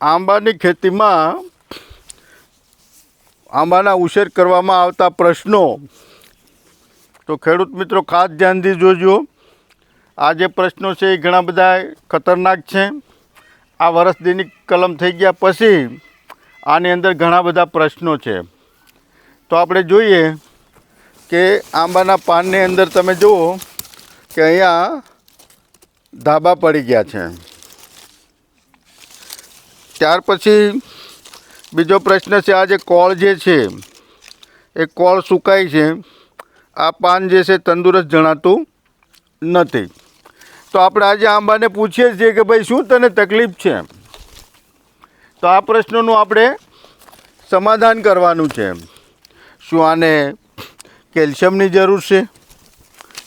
આંબાની ખેતીમાં આંબાના ઉછેર કરવામાં આવતા પ્રશ્નો. તો ખેડૂત મિત્રો, ખાસ ધ્યાનથી જોજો. આ જે પ્રશ્નો છે એ ઘણા બધા ખતરનાક છે. આ વરસદીની કલમ થઈ ગયા પછી આની અંદર ઘણા બધા પ્રશ્નો છે. તો આપણે જોઈએ કે આંબાના પાનની અંદર તમે જુઓ કે અહીંયા ધાબા પડી ગયા છે. ત્યાર પછી બીજો પ્રશ્ન છે, આ જે કોળ જે છે, એ કોળ સુકાય છે, આ પાન જે છે, તંદુરસ્ત જણાતું નથી. તો આપણે આજે આંબાને પૂછીએ છીએ કે ભાઈ, શું તને તકલીફ છે? તો આ પ્રશ્નોનું આપણે સમાધાન કરવાનું છે. શું આને કેલ્શિયમની જરૂર છે?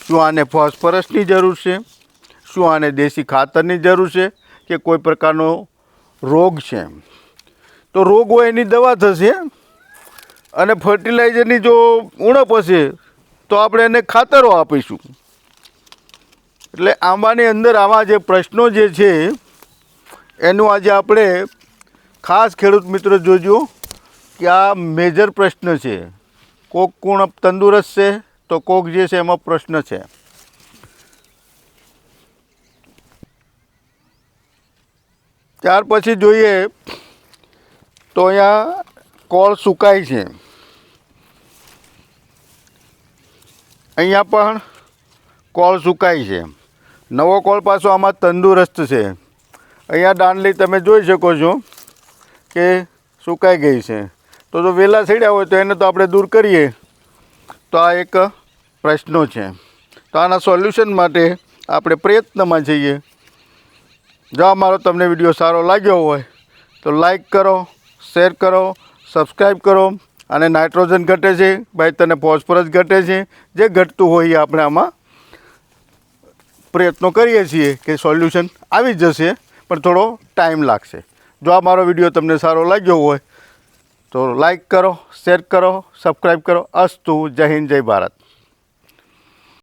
શું આને ફોસ્ફરસની જરૂર છે? શું આને દેશી ખાતરની જરૂર છે? કે કોઈ પ્રકારનો રોગ છે. તો રોગ હોય એની દવા થશે અને ફર્ટિલાઇઝરની જો ઉણપ હશે, તો આપણે એને ખાતરો આપીશું. એટલે આંબાની અંદર આવા જે પ્રશ્નો જે છે, એનું આજે આપણે ખાસ ખેડૂત મિત્રો જોજો કે આ મેજર પ્રશ્ન છે. કોક કુણ તંદુરસ્ત છે, તો કોક જે છે એમાં પ્રશ્ન છે. ત્યાર પછી જોઈએ તો અહીંયા કોળ સુકાય છે. અહીંયા પણ કોળ સુકાય છે. નવો કોળ પાછો આમાં તંદુરસ્ત છે. અહીંયા દાંડલી તમે જોઈ શકો છો કે સુકાઈ ગઈ છે. તો જો વેલા સડ્યા હોય તો એને તો આપણે દૂર કરીએ. તો આ એક પ્રશ્નો છે. તો આના સોલ્યુશન માટે આપણે પ્રયત્નમાં જઈએ. જો અમારો તમને વીડિયો સારો લાગ્યો હોય, તો લાઈક કરો શેર કરો સબસ્ક્રાઈબ કરો અને નાઇટ્રોજન ઘટે છે ભાઈ તને ફોસ્ફરસ ઘટે છે, જે ઘટતું હોય એ આપણે આમાં પ્રયત્નો કરીએ છીએ કે સોલ્યુશન આવી જશે, પણ થોડો ટાઈમ લાગશે. જો આ મારો વીડિયો તમને સારો લાગ્યો હોય, તો લાઈક કરો શેર કરો સબસ્ક્રાઈબ કરો. અસ્તુ, જય હિન્દ, જય ભારત.